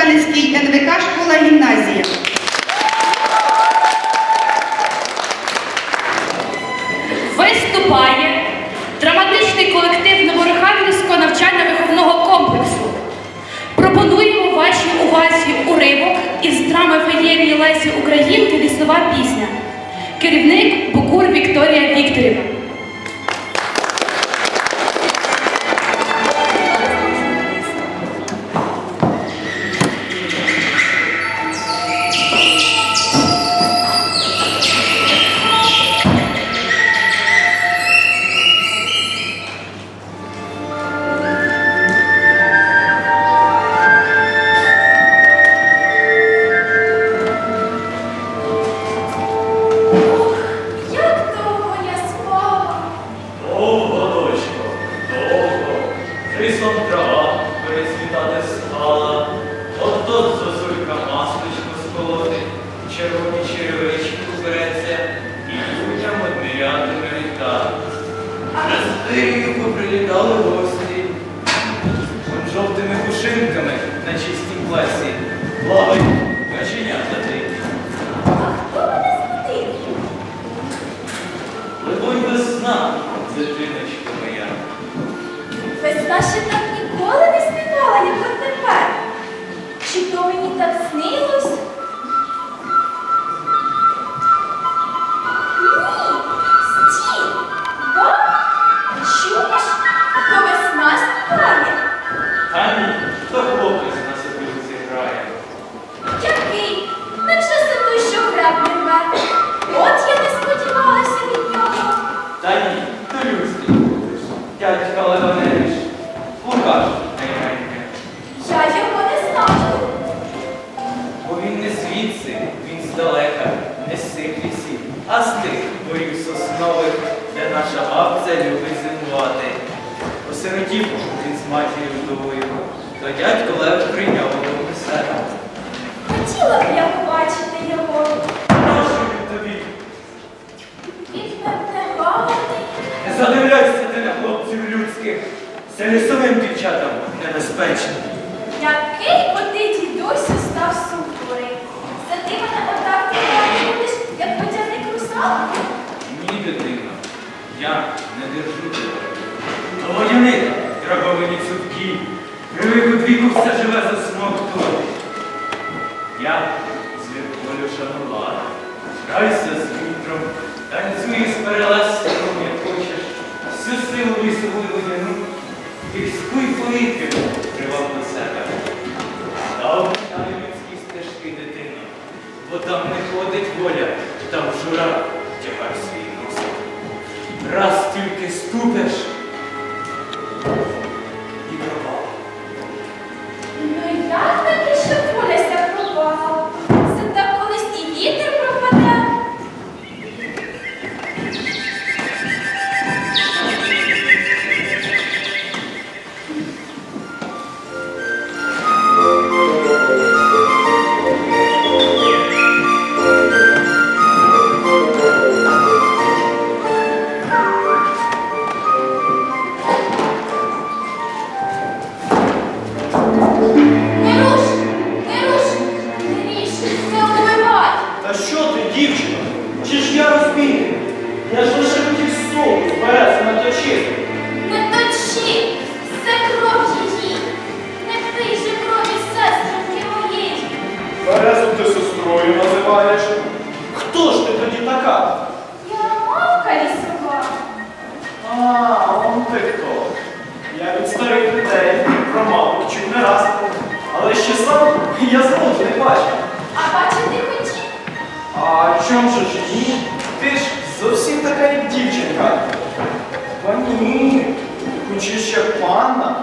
Кам'янський НВК школа гімназія. Виступає драматичний колектив Новороханківського навчально-виховного комплексу. Пропонуємо вашій увазі уривок із драми феєрії Лесі Українки лісова пісня. Керівник Букур Вікторія Вікторівна. Рисом трава пересвітати стала. От тут зозулька масличко сколоти, червоні черевички убереться, і людям одмірятиме літа. З дирію поприлітали гості. Жовтими пушинками на чистій класі Плавають 나 10분 задивляйся ти на хлопців людських, це лісовим дівчатам небезпечно. Який от ти дідусю став суворий. За ти мене отак будеш, як водяник русалок? Ні, дитино, я не держу тебе. Водяник, драговині цупкі, привик у віку все живе засмоктувати. Я звір волю з вітром, танцюй з перелестям, як хочеш, всю силу лісову водяну, і й повітря привав до себе. Та мені людські стежки дитина, бо там не ходить воля, там жура тягар свій носик. Раз тільки ступиш я знову не бачив. А бачити хотів. А чом же ж ні? Ти ж зовсім така як дівчинка. Та ні, хоч ще панна.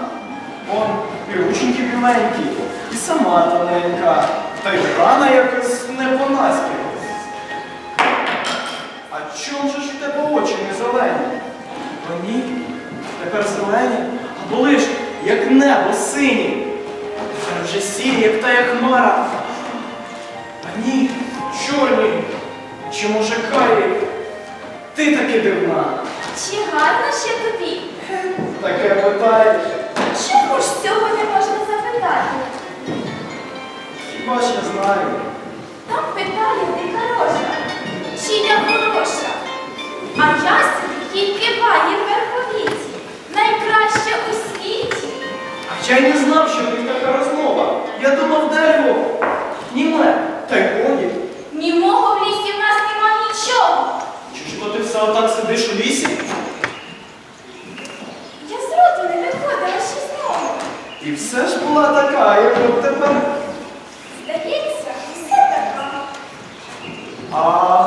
Он і рученьки біленькі, і сама тоненька, та й рана якось не по-наськи. А чом же ж в тебе очі не зелені? Та ні, тепер зелені, а були ж як небо сині. Вже сірі, як та Хмара. Ані, чорні, чи може карі? Ти таки дивна. Чи гарно ще тобі? Таке питаєш. Чому ж цього не можна запитати? Хіба ж я знаю? Там питає дика рожа, чи я хороша, а я собі тільки в верховіці, найкраща у світі. А я й не знав, що ти така розмова. Я думав дерево. Німе. Та й годі. Німого в лісі в нас нема нічого. Чучко, ти все отак сидиш у лісі? Я з роду не виходила ще знову. І все ж була така, як от тепер. Здається, все така. А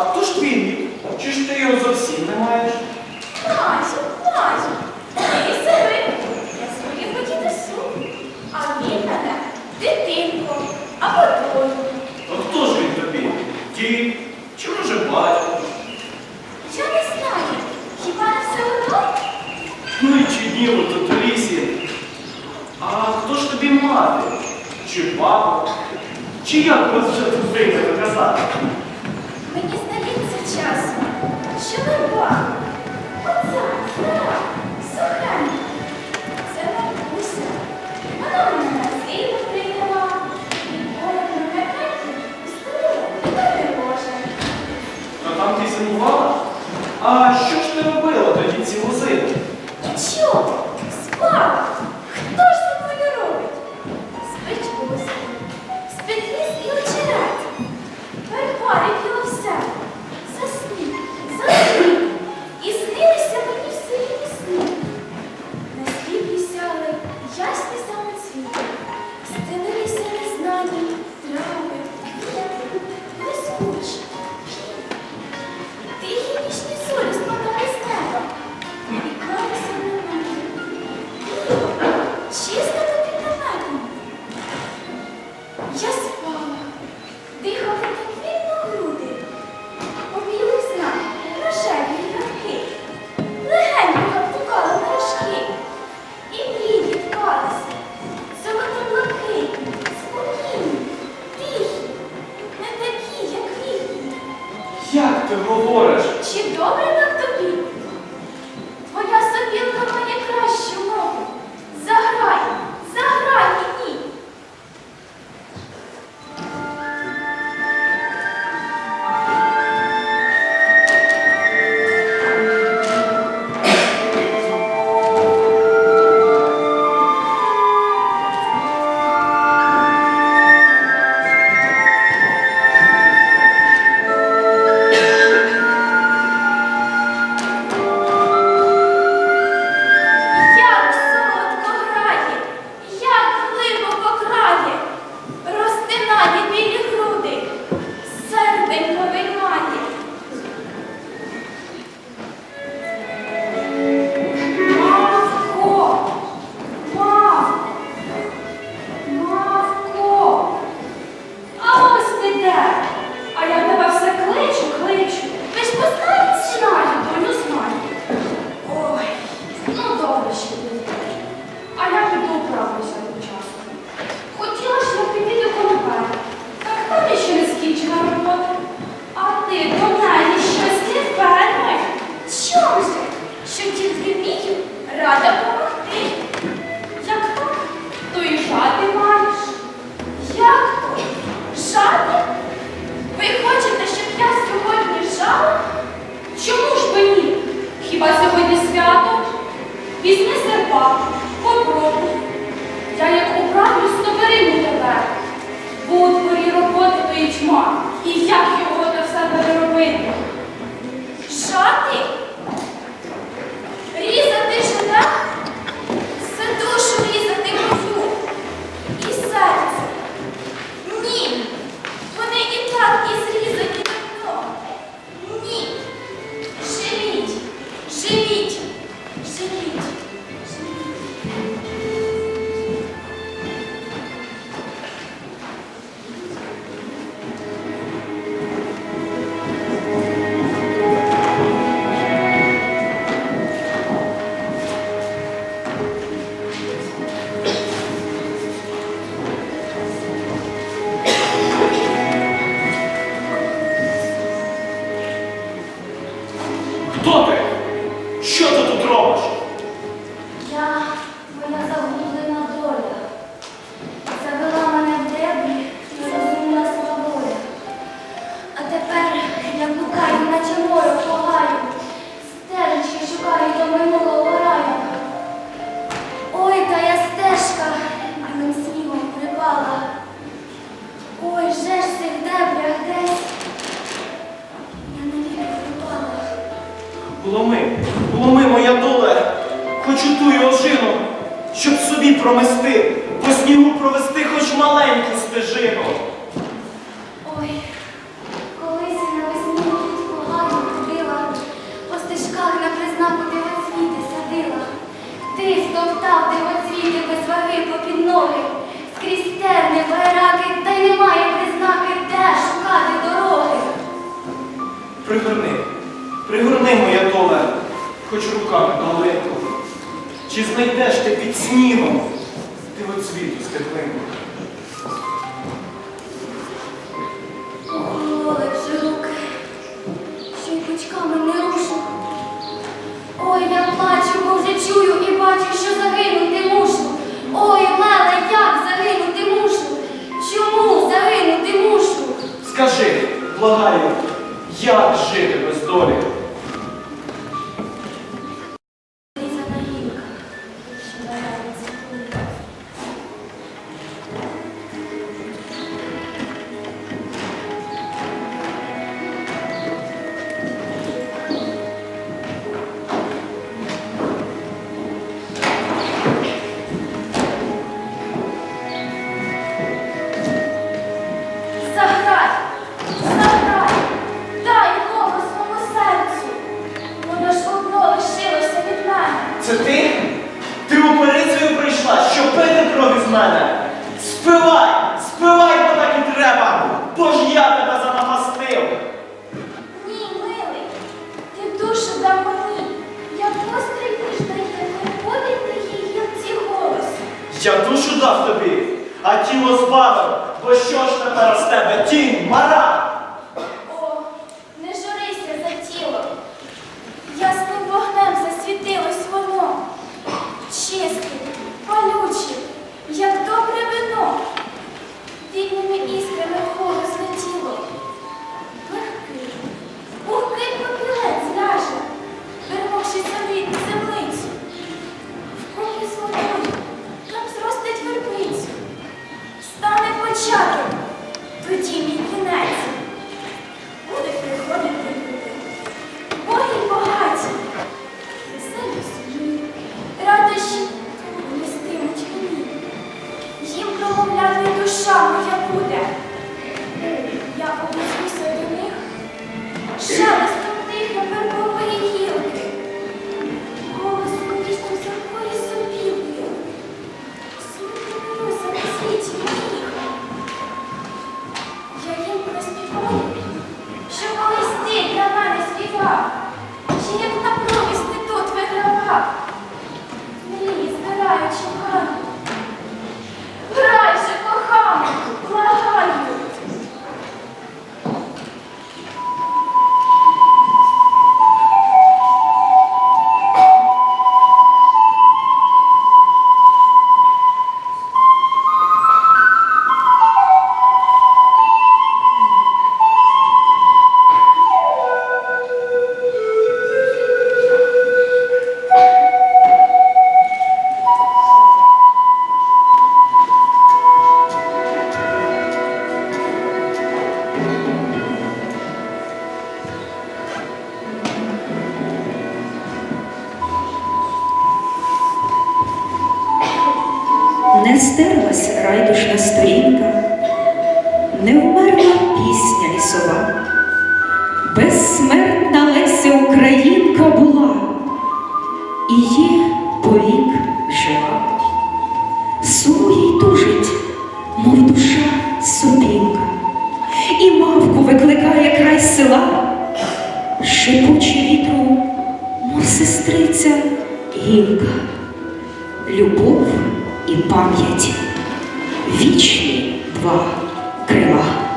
промести, по снігу провести хоч маленьку стежину. Ой, колись я на весні погано ходила, по стежках на признаку дивоцвіти садила. Ти стовтав дивоцвіти без ваги попід ноги, скрізь терни, байраки, та й немає признаки, де шукати дороги. Пригорни, пригорни, моя доле, хоч руками маленько. Чи знайдеш ти під снігом дивоцвіту стеблину? Охололи вже руки, що й пучками не рушу. Ой, я плачу, бо вже чую і бачу, що загинути мушу. Ой, Леле, як загинути мушу? Чому загинути мушу? Скажи, благаю, як жити без долі? Не стерлась райдушна сторінка, не вмерла пісня лісова, безсмертна Леся Українка була, і є повік жива. Сумує й тужить, мов душа сопілка, і мавку викликає край села, шипуче вітру, мов сестриця гілка. Любов і пам'ять, вічні два крила.